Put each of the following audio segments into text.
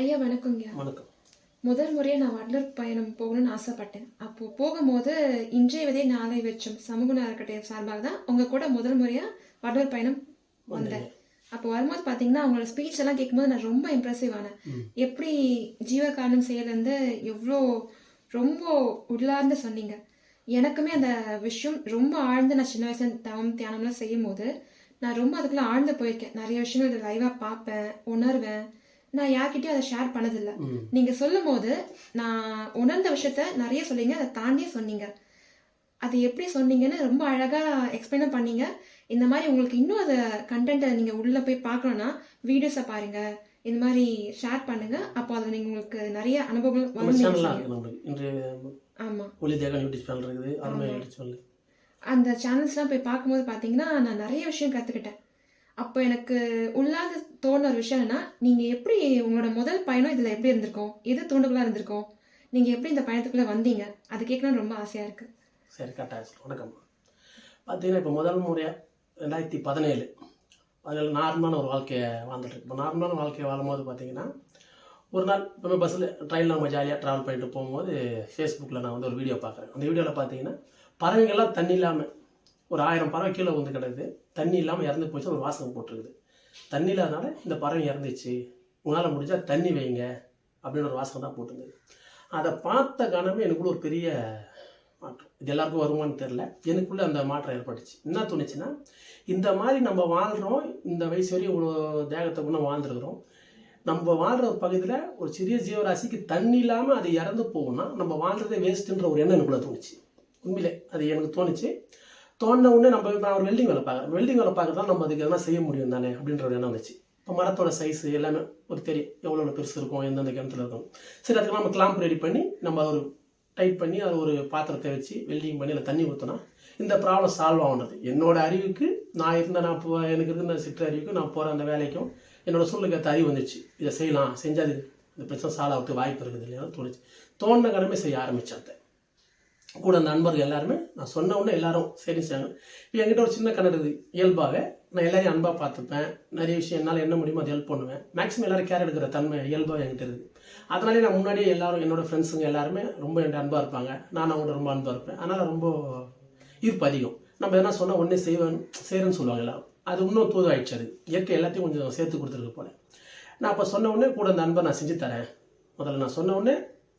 ஐயா வணக்கங்க வணக்கம். முதல் முறையாக நான் வடலூர் பயணம் போகணும்னு ஆசைப்பட்டேன். அப்போ போகும்போது இன்றைய விதை நாளை வெச்சம் சமூக அறக்கட்டளை சார்பாக தான் உங்க கூட முதல் முறையாக வடலூர் பயணம் வந்தேன். அப்போ வரும்போது பார்த்தீங்கன்னா அவங்களோட ஸ்பீச் எல்லாம் கேட்கும்போது நான் ரொம்ப இம்ப்ரெசிவ் ஆனேன். எப்படி ஜீவகாரணம் செயலேருந்து எவ்வளோ ரொம்ப உள்ளார்ந்து சொன்னீங்க. எனக்குமே அந்த விஷயம் ரொம்ப ஆழ்ந்து நான் சின்ன வயசுல தவம் தியானம்லாம் செய்யும் போது நான் ரொம்ப அதுக்குள்ள ஆழ்ந்து போயிருக்கேன். நிறைய விஷயங்கள் லைவாக பார்ப்பேன் உணர்வேன். நான் யார்கிட்டயும் அதை ஷேர் பண்ணதில்லை. ம். நீங்க சொல்லும் போது நான் உணர்ந்த விஷயத்த நிறைய சொன்னீங்க அதை தாண்டியே சொன்னீங்க. அது எப்படி சொன்னீங்கன்னு ரொம்ப அழகா எக்ஸ்பிளைன் பண்ணீங்க. இந்த மாதிரி உங்களுக்கு இன்னும் அதை கண்டென்ட்டை நீங்க உள்ள போய் பார்க்கணும்னா வீடியோஸை பாருங்க. இந்த மாதிரி ஷேர் பண்ணுங்க. அப்போ அதில் நீங்க உங்களுக்கு நிறைய அனுபவங்கள் வரும் சேனல்லாம் இருக்குது நம்மளுக்கு. இன்று ஆமா. ஒளி தேகன் யூடியூப் அந்த சேனல்ஸ்லாம் போய் பார்க்கும்போது பார்த்தீங்கன்னா நான் நிறைய விஷயம் கற்றுக்கிட்டேன் அப்போ எனக்கு உள்ளாத தோணுன ஒரு விஷயம் என்னன்னா நீங்கள் எப்படி உங்களோட முதல் பயணம் இதில் எப்படி இருந்திருக்கும்? எது தூண்டுகளாக இருந்திருக்கும்? நீங்கள் எப்படி இந்த பயணத்துக்குள்ளே வந்தீங்க? அது கேட்கணும்னு ரொம்ப ஆசையாக இருக்குது சரி கரெக்டாக வணக்கம். பார்த்தீங்கன்னா இப்போ முதல் முறையாக ரெண்டாயிரத்தி பதினேழு அதில் நார்மலான ஒரு வாழ்க்கையை வாழ்ந்துட்டு இப்போ நார்மலான வாழ்க்கையை வாழும்போது பார்த்தீங்கன்னா ஒரு நாள் இப்போ பஸ்ஸில் ட்ரெயினில் நம்ம ஜாலியாக ட்ராவல் பண்ணிட்டு போகும்போது ஃபேஸ்புக்கில் நான் வந்து ஒரு வீடியோ பார்க்குறேன். அந்த வீடியோவில் பார்த்தீங்கன்னா பறவைங்கள்லாம் தண்ணி இல்லாமல் ஒரு ஆயிரம் பறவை கீழே வந்து கிடக்குது. தண்ணி இல்லாமல் இறந்து போச்சு ஒரு வாசகம் போட்டிருக்குது. தண்ணி இல்லாதனால இந்த பறவை இறந்துச்சு. உங்களால் முடிஞ்சால் தண்ணி வைங்க அப்படின்னு ஒரு வாசகம் தான் போட்டிருந்தது. அதை பார்த்த காரணமே எனக்குள்ள ஒரு பெரிய மாற்றம். இது எல்லாருக்கும் வருமான்னு தெரில எனக்குள்ளே அந்த மாற்றம் ஏற்பட்டுச்சு. என்ன தோணுச்சுன்னா இந்த மாதிரி நம்ம வாழ்கிறோம் இந்த வயசு வரையும் இவ்வளோ தேகத்தை கூட வாழ்ந்துருக்குறோம். நம்ம வாழ்கிற பகுதியில் ஒரு சிறிய ஜீவராசிக்கு தண்ணி இல்லாமல் அது இறந்து போகும்னா நம்ம வாழ்கிறதே வேஸ்ட்டுன்ற ஒரு எண்ணம் எனக்குள்ளே தோணுச்சு. உண்மையிலே அது எனக்கு தோணுச்சு. தோணின உடனே நம்ம நான் ஒரு வெல்டிங் வேலை பார்க்குறேன் வெல்டிங் வேலை பார்க்கறதா நம்ம அதுக்கு எதனா செய்ய முடியும் தானே அப்படின்றது என்ன எண்ணம் வந்துச்சு. இப்போ மரத்தோட சைஸ் எல்லாமே ஒரு தெரியும். எவ்வளோ எவ்வளோ பெருசு இருக்கும் எந்தெந்த கிணத்துல இருக்கும். சரி அதுக்கு நம்ம கிளாம்ப் ரெடி பண்ணி நம்ம ஒரு டைட் பண்ணி அது ஒரு பாத்திரத்தை வச்சு வெல்டிங் பண்ணி அதில் தண்ணி ஊற்றினா இந்த ப்ராப்ளம் சால்வ் ஆகுனது என்னோட அறிவுக்கு நான் இருந்த நான் இப்போ எனக்கு இருந்த சிற்ற அறிவுக்கு நான் போகிற அந்த வேலைக்கும் என்னோட சூழ்நிலைக்கு அறிவு வந்துச்சு. இதை செய்யலாம் செஞ்சால் அது இந்த பிரச்சனை சால்வ் ஆகிறதுக்கு வாய்ப்பு இருக்குது இல்லையா? தோணுச்சு. தோணுன கடமை செய்ய ஆரம்பித்தேன் அதை. கூட அந்த நண்பர்கள் எல்லாருமே நான் சொன்ன உடனே எல்லாரும் சரி செய்யாங்க இப்போ என்கிட்ட ஒரு சின்ன கண்ணு இருக்குது. இயல்பாகவே நான் எல்லாரையும் அன்பாக பார்த்துப்பேன். நிறைய விஷயம் என்னால் என்ன முடியுமோ அதை ஹெல்ப் பண்ணுவேன். மேக்ஸிமம் எல்லாரும் கேர் எடுக்கிற தன்மை இயல்பாக என்கிட்ட இருக்குது. அதனாலே நான் முன்னாடியே எல்லாரும் என்னோட ஃப்ரெண்ட்ஸுங்க எல்லாருமே ரொம்ப என்கிட்ட அன்பாக இருப்பாங்க. நான் அவங்கள்ட்ட ரொம்ப அன்பாக இருப்பேன். அதனால் ரொம்ப ஈர்ப்பு அதிகம். நம்ம எதனா சொன்னால் உடனே செய்வேன் செய்கிறேன்னு சொல்லுவாங்க எல்லாரும். அது இன்னும் தூது ஆயிடுச்சு அது. இயற்கை எல்லாத்தையும் கொஞ்சம் சேர்த்து கொடுத்துருக்கு போல. நான் அப்போ சொன்ன உடனே கூட அந்த அன்பை நான் செஞ்சு தரேன். முதல்ல நான் சொன்ன உடனே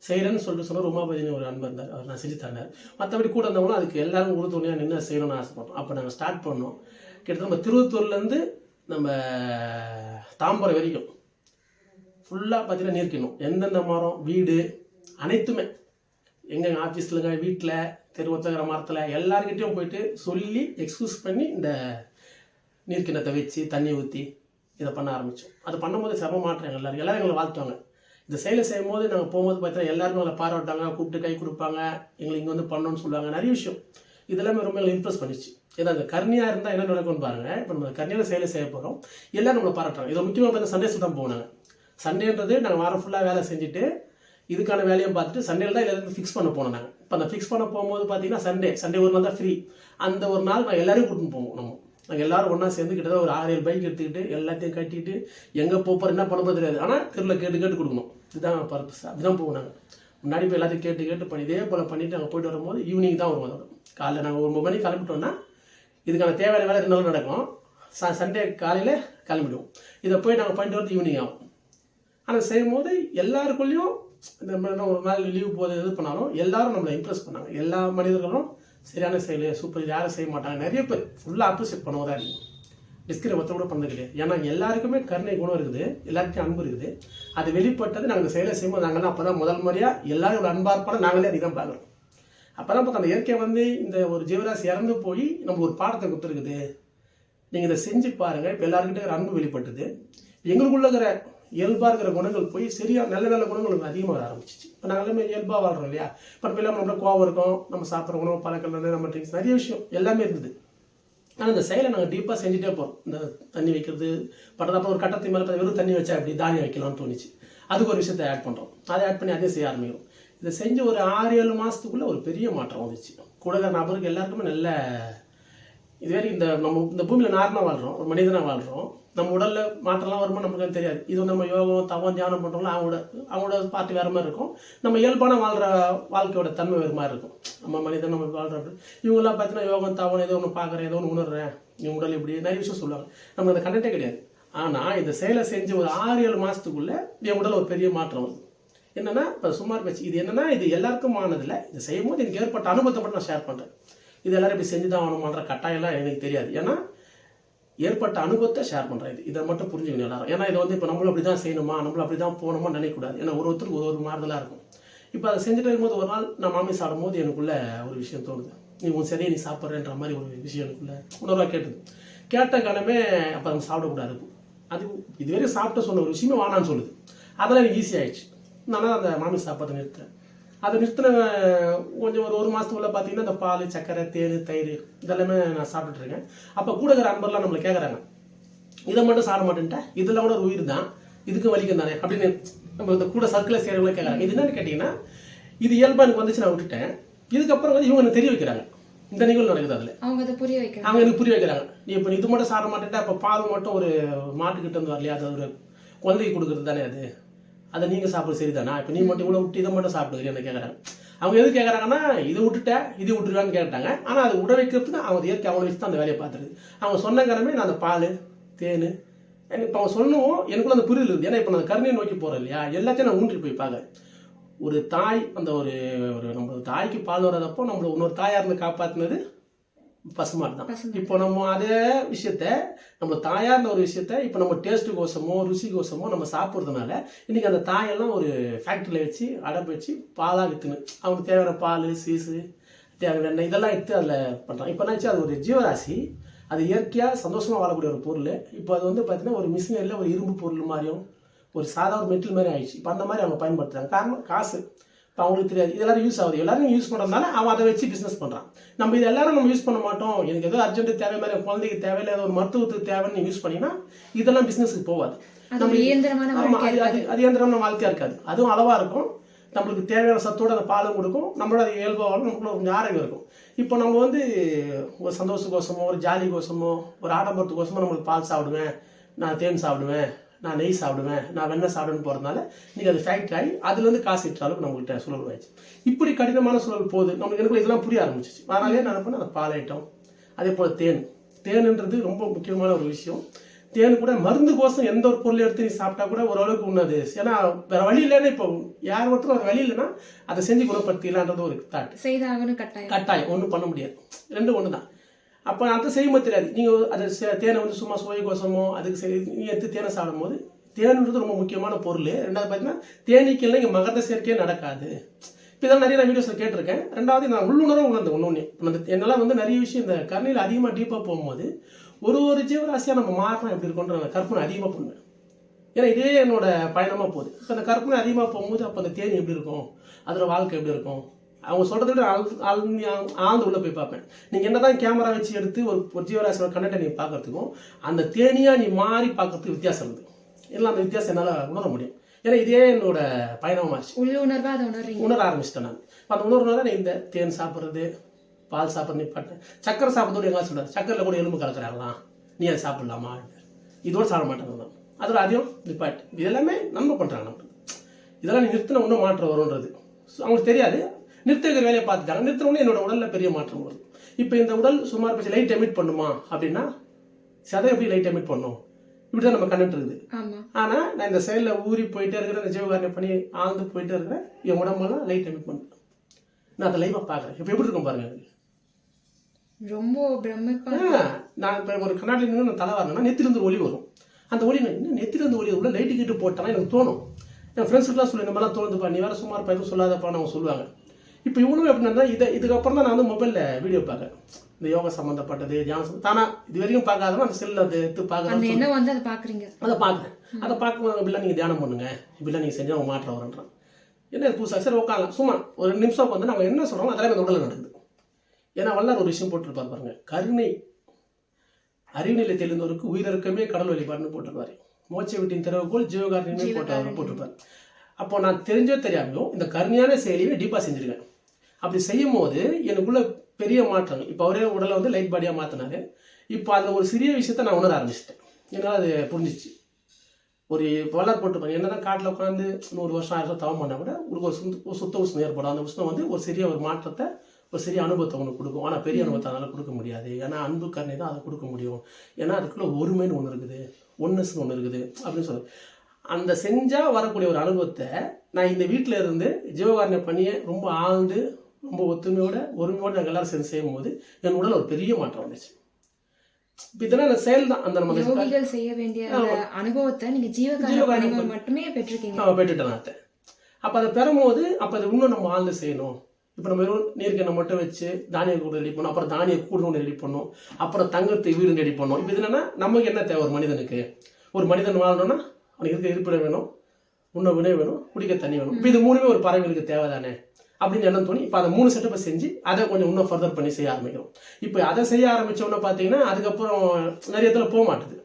செய்கிறேன்னு சொல்லிட்டு சொன்ன உமாபதினு ஒரு அன்பு இருந்தார். அவர் நான் செஞ்சு மற்றபடி கூட இருந்தவங்களும் அதுக்கு எல்லாரும் உறுதுணையாக நின்று செய்யணும்னு ஆசைப்பட்டோம். அப்போ நாங்கள் ஸ்டார்ட் பண்ணோம். கிட்டத்தட்ட நம்ம திருவத்தூர்லேருந்து நம்ம தாம்பரம் வரைக்கும் ஃபுல்லாக பார்த்தீங்கன்னா நீர்க்கணும் எந்தெந்த மரம் வீடு அனைத்துமே. எங்கெங்க ஆஃபீஸ்லங்க வீட்டில் தெருவத்தகிற மரத்தில் எல்லாருக்கிட்டையும் போயிட்டு சொல்லி எக்ஸ்கூஸ் பண்ணி இந்த நீர்க்கிணத்தை வச்சு தண்ணி ஊற்றி இதை பண்ண ஆரம்பித்தோம் அது பண்ணும்போது செம எல்லாரும் எல்லாரும் எங்களை வாழ்த்துவாங்க. இந்த செயலை செய்யும் போது நாங்கள் போகும்போது பார்த்தீங்கன்னா எல்லாருமே அதை பாராட்டாங்க கூப்பிட்டு கை கொடுப்பாங்க எங்களை இங்கே வந்து பண்ணணும்னு சொல்லுவாங்க. நிறைய விஷயம். இதெல்லாமே ரொம்ப எங்களை இம்ப்ரெஸ் பண்ணிச்சு. ஏன்னா அந்த கர்ணியாக இருந்தால் என்ன நடக்கும்னு பாருங்க. இப்போ நம்ம கர்ணியில் செயலை செய்ய போகிறோம் எல்லாரும் நம்மளை பாராட்டுறாங்க. இதில் முக்கியமாக பார்த்தீங்கன்னா சண்டே தான் போனாங்க சண்டேன்றது நாங்கள் வாரம் ஃபுல்லாக வேலை செஞ்சுட்டு இதுக்கான வேலையும் பார்த்துட்டு சண்டேல தான் எல்லாரும் ஃபிக்ஸ் பண்ண போனோம் நாங்கள் இப்போ அந்த ஃபிக்ஸ் பண்ண போகும்போது பார்த்தீங்கன்னா சண்டே சண்டே ஒரு நாள் தான் ஃப்ரீ அந்த ஒரு நாள் நான் எல்லாரையும் கூட்டின்னு போவோம் நம்ம. நாங்கள் எல்லாரும் ஒன்றா சேர்ந்து கிட்டத்தட்ட ஒரு ஆறு ஏழு பைக் எடுத்துக்கிட்டு எல்லாத்தையும் கட்டிட்டு எங்கே போகிற என்ன பண்ண தெரியாது. ஆனால் தெருவில் கேட்டு கேட்டு கொடுக்கணும். இதுதான் பர்பஸ் அப்படிதான் போவோம் நாங்கள் முன்னாடி போய் எல்லாத்தையும் கேட்டு கேட்டு பண்ணி இதே போல் பண்ணிவிட்டு நாங்கள் போயிட்டு வரும்போது ஈவினிங் தான் வருவோம் அதோட. காலைல நாங்கள் ஒரு ஒன்பது மணிக்கு கிளம்பிட்டோம்னா இதுக்கான தேவையான வேலை ரெண்டு நாள் நடக்கும். ச சண்டே காலையில் கிளம்பிடுவோம். இதை போய் நாங்கள் பண்ணிட்டு வரது ஈவினிங் ஆகும். ஆனால் செய்யும்போது எல்லாருக்குள்ளேயும் இந்த ஒரு நாள் லீவ் போது இது பண்ணாலும் எல்லாரும் நம்மளை இம்ப்ரெஸ் பண்ணாங்க. எல்லா மனிதர்களும் சரியான செயல் சூப்பர் யாரும் செய்ய மாட்டாங்க. நிறைய பேர் ஃபுல்லாக அப்ரிஷியேட் பண்ணுவதா இருக்கும் டிஸ்கிரி மொத்தம் கூட பண்ணது கிடையாது. ஏன்னா எல்லாருக்குமே கருணை குணம் இருக்குது. எல்லாருக்கும் அன்பு இருக்குது. அது வெளிப்பட்டது நாங்கள் செயலை செய்யும்போது நாங்கள் அப்போ தான் முதல் முறையாக எல்லாரும் ஒரு அன்பாக இருப்பாங்க நாங்களே அதிகம் பார்க்குறோம். அப்போ தான் பார்த்தா அந்த இயற்கை வந்து இந்த ஒரு ஜீவராசி இறந்து போய் நம்ம ஒரு பாடத்தை கொடுத்துருக்குது. நீங்கள் இதை செஞ்சு பாருங்கள் இப்போ எல்லாருக்கிட்டே ஒரு அன்பு வெளிப்பட்டது. எங்களுக்குள்ள இருக்கிற இயல்பாக இருக்கிற குணங்கள் போய் சரியாக நல்ல நல்ல குணங்கள் அதிகமாக வர ஆரம்பிச்சிச்சு. இப்போ நாங்கள் எல்லாமே இயல்பாக வாழ்றோம் இல்லையா? இப்போ நம்ம இல்லாமல் கோவம் இருக்கும் நம்ம சாப்பிட்ற உணவு பழக்கம் நம்ம ட்ரிங்க்ஸ் நிறைய விஷயம் எல்லாமே இருந்தது. ஆனால் இந்த செயலை நாங்கள் டீப்பாக செஞ்சுட்டே போகிறோம் இந்த தண்ணி வைக்கிறது பட்டதாப்போ ஒரு கட்டத்துக்கு மேலே வெறும் தண்ணி வச்சா அப்படி தானியம் வைக்கலாம்னு தோணுச்சு. அதுக்கு ஒரு விஷயத்தை ஆட் பண்ணுறோம் அதை ஆட் பண்ணி அதே செய்ய ஆரம்பிக்கிறோம். இதை செஞ்சு ஒரு ஆறு ஏழு மாதத்துக்குள்ளே ஒரு பெரிய மாற்றம் வந்துச்சு. கூட நபருக்கு எல்லாருக்குமே நல்ல இதுவரை இந்த நம்ம இந்த பூமியில் நார்மலாக வாழ்கிறோம் ஒரு மனிதனாக வாழ்கிறோம் நம்ம உடலில் மாற்றம்லாம் வருமா நமக்கு தெரியாது. இது வந்து நம்ம யோகம் தவம் தியானம் பண்ணுறோம்ல அவங்களோட அவங்களோட பார்த்து வேறு மாதிரி இருக்கும். நம்ம இயல்பான வாழ்கிற வாழ்க்கையோட தன்மை வேறு மாதிரி இருக்கும். நம்ம மனிதன் நம்ம வாழ்கிற இவங்கெல்லாம் பார்த்தீங்கன்னா யோகம் தவம் ஏதோ ஒன்று பார்க்குறேன் ஏதோ ஒன்று உணர்றேன். இவங்க உடல் இப்படி நிறைய விஷயம் சொல்லுவாங்க. நமக்கு அந்த கண்டக்டே கிடையாது. ஆனால் இந்த செயலை செஞ்சு ஒரு ஆறு ஏழு மாதத்துக்குள்ளே என் உடல் ஒரு பெரிய மாற்றம் வருது. என்னென்னா இப்போ சுமார் பேச்சு இது என்னென்னா இது எல்லாருக்கும் ஆனதில்லை இதை செய்யும் போது எனக்கு ஏற்பட்ட அனுபவத்தை மட்டும் நான் ஷேர் பண்ணுறேன் இது எல்லாரும் இப்படி செஞ்சு தான் ஆகணுமான்ற கட்டாயம்லாம் எனக்கு தெரியாது. ஏன்னா ஏற்பட்ட அனுபவத்தை ஷேர் பண்ணுறேன் இது. இதை மட்டும் புரிஞ்சுக்கணும் எல்லாரும். ஏன்னா இது வந்து இப்போ நம்மளும் அப்படி தான் செய்யணுமா நம்மளும் அப்படி தான் போகணுமா நினைக்கக்கூடாது. ஏன்னா ஒரு ஒருத்தருக்கு ஒரு ஒரு மாறுதலாக இருக்கும். இப்போ அதை செஞ்சுட்டு இருக்கும்போது ஒரு நாள் நான் மாமி சாப்பிடும்போது எனக்குள்ள ஒரு விஷயம் தோணுது. நீ உன் சரியை நீ சாப்பிட்றேன்ற மாதிரி ஒரு விஷயம் எனக்குள்ள உணர்வாக கேட்டது. கேட்ட கணமே அப்போ நம்ம சாப்பிடக்கூடாது. அது இதுவரை சாப்பிட்ட சொன்ன ஒரு விஷயமே வானான்னு சொல்லுது. அதெல்லாம் எனக்கு ஈஸி ஆயிடுச்சு. நான் அந்த மாமி சாப்பாட்டை நிறுத்தேன் அதை நிறுத்தின கொஞ்சம் ஒரு ஒரு மாதத்துக்குள்ள பார்த்தீங்கன்னா இந்த பால் சர்க்கரை தேன் தயிர் இதெல்லாமே நான் சாப்பிட்டுட்டு இருக்கேன். அப்போ கூட இருக்கிற அன்பர்லாம் நம்மளை கேட்குறாங்க இதை மட்டும் சாப்பிட மாட்டேன்ட்டேன் இதெல்லாம் கூட ஒரு உயிர் தான். இதுக்கு வலிக்கும் தானே? அப்படின்னு நம்ம இந்த கூட சர்க்கிளில் செய்கிறவங்களே கேட்குறாங்க இது என்னன்னு கேட்டிங்கன்னா இது இயல்பாக எனக்கு வந்துச்சு நான் விட்டுட்டேன். இதுக்கப்புறம் வந்து இவங்க எனக்கு தெரிய வைக்கிறாங்க. இந்த நிகழ்வு நடக்குது அதில். அவங்க அதை புரிய வைக்கிறாங்க. அவங்க எனக்கு புரிய வைக்கிறாங்க. நீ இப்போ இது மட்டும் சாப்பிட மாட்டேன்ட்டா? இப்போ பால் மட்டும் ஒரு மாட்டுக்கிட்ட இருந்து வரலையா? அது ஒரு குழந்தைக்கு கொடுக்குறது தானே அது? அதை நீங்கள் சாப்பிட சரிதானா? இப்போ நீ மட்டும் இவ்வளோ விட்டு இதை மட்டும் சாப்பிடுறீங்க என்ன கேட்குறாங்க அவங்க எது கேட்குறாங்கன்னா இதை விட்டுட்டேன் இது விட்டுருவான்னு கேட்டாங்க. ஆனால் அது உட வைக்கிறதுக்கு அவங்க இயற்கை அவங்கள வச்சு தான் அந்த வேலையை பார்த்துருது. அவங்க சொன்ன கிழமை நான் அந்த பால் தேன் எனக்கு இப்போ அவங்க சொல்லணும் எனக்குள்ள அந்த புரிதல் இருக்குது ஏன்னா இப்போ நான் கருணையை நோக்கி போகிறேன் இல்லையா? எல்லாத்தையும் நான் ஊன்றி போய் பார்க்க ஒரு தாய் அந்த ஒரு ஒரு நம்ம தாய்க்கு பால் வராதப்போ நம்மளை இன்னொரு தாயாக இருந்து காப்பாற்றினது பசுமாடு. தான். இப்போ நம்ம அதே விஷயத்த நம்ம தாயார் இருந்த ஒரு விஷயத்த இப்போ நம்ம டேஸ்ட் கோசமோ ருசி கோசமோ நம்ம சாப்பிட்றதுனால இன்னைக்கு அந்த தாயெல்லாம் ஒரு ஃபேக்ட்ரியில் வச்சு அடப்பு வச்சு பாலாக விற்றுன்னு அவங்களுக்கு தேவையான பால் சீஸு தேவையான எண்ணெய் இதெல்லாம் எடுத்து அதில் பண்ணுறாங்க இப்போ என்னாச்சு? அது ஒரு ஜீவராசி. அது இயற்கையாக சந்தோஷமாக வாழக்கூடிய ஒரு பொருள். இப்போ அது வந்து பார்த்தீங்கன்னா ஒரு மிஷினரியில் ஒரு இரும்பு பொருள் மாதிரியும் ஒரு சாதா ஒரு மெட்டல் மாதிரி ஆயிடுச்சு. இப்போ அந்த மாதிரி அவங்க பயன்படுத்துறாங்க. காரணம் காசு. இப்போ அவங்களுக்கு தெரியாது. இது எல்லாரும் யூஸ் ஆகுது. எல்லாரும் யூஸ் பண்ணுறதுனால அவன் அதை வச்சு பிஸ்னஸ் பண்ணுறான் நம்ம இது எல்லாரும் நம்ம யூஸ் பண்ண மாட்டோம். எனக்கு ஏதோ அர்ஜென்ட் தேவை மாதிரி குழந்தைக்கு தேவையில்ல ஒரு மருத்துவத்துக்கு தேவைன்னு யூஸ் பண்ணினா இதெல்லாம் பிஸ்னஸுக்கு போகாது. வாழ்க்கை அது அது இயந்திரமான வாழ்க்கையா இருக்காது. அதுவும் அளவா இருக்கும். நம்மளுக்கு தேவையான சத்தோட அந்த பாலும் கொடுக்கும். நம்மளோட அது இயல்பாக நமக்குள்ள கொஞ்சம் ஆரோக்கியம் இருக்கும். இப்போ நம்ம வந்து ஒரு சந்தோஷக்கோசமோ ஒரு ஜாலி கோசமோ ஒரு ஆடம்பரத்துக்கோசமோ நம்மளுக்கு பால் சாப்பிடுவேன் நான் தேன் சாப்பிடுவேன் நான் நெய் சாப்பிடுவேன் நான் வெண்ணெய் சாப்பிடுன்னு போகிறதுனால நீங்கள் அது ஃபேக்ட்ரி ஆகி அதுலேருந்து காசு ஈட்டுற அளவுக்கு நம்மகிட்ட சூழல் ஆயிடுச்சு இப்படி கடினமான சூழல் போகுது. நம்மளுக்கு எனக்கு இதெல்லாம் புரிய ஆரம்பிச்சிச்சு. அதனாலே நான் என்ன அந்த பால் ஐட்டம் அதே போல் தேன். தேனுன்றது ரொம்ப முக்கியமான ஒரு விஷயம். தேன் கூட மருந்து கோசம் எந்த ஒரு பொருள் எடுத்து நீ சாப்பிட்டா கூட ஓரளவுக்கு உண்ணது. ஏன்னா வேற வழி இல்லைன்னா இப்போ யார் ஒருத்தரும் ஒரு வழி இல்லைன்னா அதை செஞ்சு குணப்படுத்திக்கலான்றது ஒரு தாட் கட்டாயம். கட்டாயம். ஒன்றும் பண்ண முடியாது. ரெண்டும் ஒன்று தான் அப்போ அந்த செய்யும்போது தெரியாது நீங்கள் அது தேனை வந்து சும்மா சுவை கோசமோ அதுக்கு செய் நீ எடுத்து தேனை சாப்பிடும்போது தேனுன்றது ரொம்ப முக்கியமான பொருள். ரெண்டாவது பார்த்தீங்கன்னா தேனீக்கெல்லாம் இங்கே மகத சேர்க்கையே நடக்காது. இப்போ இதெல்லாம் நிறைய நான் வீடியோஸில் கேட்டிருக்கேன். ரெண்டாவது நான் உள்ளுணர்வு உணர்ந்தேன் ஒன்று ஒன்று என்னால் வந்து நிறைய விஷயம் இந்த கருணையில் அதிகமாக டீப்பாக போகும்போது ஒரு ஒரு ஜீவராசியாக நம்ம மாறணும் எப்படி இருக்குன்ற நான் கற்பனை அதிகமாக பண்ணுவேன். ஏன்னா இதே என்னோட பயணமாக போகுது. இப்போ அந்த கற்பனை அதிகமாக போகும்போது அப்போ அந்த தேனி எப்படி இருக்கும்? அதோட வாழ்க்கை எப்படி இருக்கும்? அவங்க சொல்கிறத விட ஆழ்ந்து ஆழ்ந்து உள்ளே போய் பார்ப்பேன். நீங்கள் என்ன தான் கேமரா வச்சு எடுத்து ஒரு ஒரு ஜீவராசியோட கண்டென்ட்டை நீ பார்க்கறதுக்கும் அந்த தேனியாக நீ மாறி பார்க்கறதுக்கு வித்தியாசம் இருக்குது இல்லை அந்த வித்தியாசம் என்னால் உணர முடியும். ஏன்னா இதே என்னோட பயணமாச்சு உள்ளுணர்வா அதை உணர்றீங்க. உணர ஆரம்பிச்சிட்டேன் நான். அந்த உணர்வுனால நான் இந்த தேன் சாப்பிட்றது பால் சாப்பிட்றது நிப்பாட்டேன் சக்கரை சாப்பிட்றதோட எங்கே சொல்கிறார் சக்கரையில் கூட எலும்பு கலக்குறாங்களாம் நீ அதை சாப்பிடலாமா? இதோட சாப்பிட மாட்டாங்க தான் அதோட அதையும் நிப்பாட்டு. இது எல்லாமே நம்ம பண்ணுறாங்க நம்ம இதெல்லாம் நீ நிறுத்தின இன்னும் மாற்றம் வரும்ன்றது. So, அவங்களுக்கு தெரியாது. நிறுத்த வைக்கிற வேலையை பார்த்துட்டாங்க நிறுத்தின உடனே என்னோட உடல்ல பெரிய மாற்றம் வரும். இப்போ இந்த உடல் சுமார் பட்சம் லைட் எமிட் பண்ணுமா அப்படின்னா சதை எப்படி லைட் எமிட் பண்ணும்? இப்படி தான் நம்ம கண்டுட்டு இருக்குது. ஆனால் நான் இந்த செயலில் ஊறி போயிட்டே இருக்கிற இந்த ஜீவகாரணை பண்ணி ஆழ்ந்து போயிட்டே இருக்கிறேன் என் உடம்பெல்லாம் லைட் எமிட் பண்ணுறேன் நான் அதை லைவாக பார்க்குறேன். இப்போ எப்படி இருக்கும் பாருங்க ரொம்ப நான் இப்போ ஒரு கண்ணாடி நின்று நான் தலை வரணும்னா நெத்திலிருந்து ஒளி வரும். அந்த ஒளி என்ன? நெத்திலிருந்து ஒளி உள்ள லைட்டு கிட்டு போட்டேன்னா எனக்கு தோணும். என் ஃப்ரெண்ட்ஸுக்குலாம் சொல்லி இந்த மாதிரிலாம் தோணுதுப்பா நீ வேற சுமார் எதுவும் சொல்லாதப்பான்னு அவங்க சொல்லுவாங்க. இப்போ இவனும் எப்படின்னா இதை இதுக்கப்புறம் தான் நான் வந்து மொபைலில் வீடியோ பார்க்குறேன். இந்த யோகா சம்மந்தப்பட்டது தியானம் தானா இது வரைக்கும் பார்க்காதவன் அந்த செல்லில் அதை எடுத்து பார்க்குறேன் எண்ணம் வந்து அதை பாக்குறீங்க அதை பார்க்குறேன். அதை பார்க்கும்போது இப்படிலாம் நீங்கள் தியானம் பண்ணுங்க. இப்படிலாம் நீங்கள் செஞ்சால் மாற்றம் வரன்றான் என்ன புதுசாக சரி உட்காரலாம். சும்மா ஒரு ரெண்டு நிமிஷம் வந்து நம்ம என்ன சொல்கிறோம் அதெல்லாம் இந்த உடலில் நடக்குது. ஏன்னா வல்லார் ஒரு விஷயம் போட்டிருப்பார் பாருங்க. கருணை. அறிவுநிலை தெளிந்தோருக்கு உயிரிறக்கமே கடல் வழிபாடுன்னு போட்டிருப்பாரு. மோட்ச வீட்டின் திறவுகோள் ஜீவகாரணியுமே போட்டவர் போட்டிருப்பார். அப்போ நான் தெரிஞ்சோ தெரியாமையோ இந்த கருணையான செயலியை டீப்பாக செஞ்சிருக்கேன். அப்படி செய்யும் போது எனக்குள்ள பெரிய மாற்றங்கள் இப்போ அவரே உடலை வந்து லைட் பாடியாக மாற்றினாரு இப்போ அதில் ஒரு சிறிய விஷயத்த நான் உணர ஆரம்பிச்சிட்டேன். என்னால் அது புரிஞ்சிச்சு. ஒரு வளர் போட்டு பாருங்க. என்னதான் காட்டில் உட்காந்து நூறு வருஷம் ஆயிரம் வருஷம் தவம் பண்ணால் கூட உங்களுக்கு ஒரு சுத்த ஒரு சுத்த உஷ்ணம் ஏற்படும். அந்த உஷ்ணம் வந்து ஒரு சிறிய ஒரு மாற்றத்தை ஒரு சிறிய அனுபவத்தை உங்களுக்கு கொடுக்கும். ஆனால் பெரிய அனுபவத்தை அதனால் கொடுக்க முடியாது. ஏன்னா அன்பு கருணை தான் அதை கொடுக்க முடியும். ஏன்னா அதுக்குள்ள ஒருமைன்னு ஒன்று இருக்குது. ஒன்றுஸ்னு ஒன்று இருக்குது. அப்படின்னு சொல்லு. அந்த செஞ்சால் வரக்கூடிய ஒரு அனுபவத்தை நான் இந்த வீட்டில் இருந்து ஜீவகாரண்ய பணியை ரொம்ப ஆழ்ந்து ரொம்ப ஒத்துமையோட ஒருமையோட நாங்கள் எல்லாரும் சேர்ந்து செய்யும்போது என் உடல் ஒரு பெரிய மாற்றம் வந்துச்சு. இதெல்லாம் செயல் தான் அந்த நம்ம செய்ய வேண்டிய அனுபவத்தை நீங்க ஜீவகாரண ஜீவகாருண்ய பணிகள் மட்டுமே பெற்றிருக்கீங்க. பெற்றுட்டேன் அத்தை. அப்போ அதை பெறும்போது அப்போ அதை இன்னும் நம்ம ஆழ்ந்து செய்யணும். இப்போ நம்ம வெறும் நீர்க்கண்ணை மட்டும் வச்சு தானிய கூடு ரெடி பண்ணோம் அப்புறம் தானிய கூடு ஒன்று ரெடி பண்ணோம் அப்புறம் தங்கத்தை வீடு ரெடி பண்ணோம் இப்போ என்னன்னா நமக்கு என்ன தேவை? ஒரு மனிதனுக்கு. ஒரு மனிதன் வாழணும்னா அவனுக்கு இருக்க இருப்பிடம் வேணும். உண்ண வினை வேணும். குடிக்க தண்ணி வேணும். இப்போ இது மூணுமே ஒரு பறவைகளுக்கு தேவை தானே அப்படின்னு என்ன தோணி இப்போ அதை மூணு செட்டப்பை செஞ்சு அதை கொஞ்சம் இன்னும் ஃபர்தர் பண்ணி செய்ய ஆரம்பிக்கிறோம். இப்போ அதை செய்ய ஆரம்பிச்சோன்னே பார்த்தீங்கன்னா அதுக்கப்புறம் நிறைய இடத்துல போக மாட்டுது.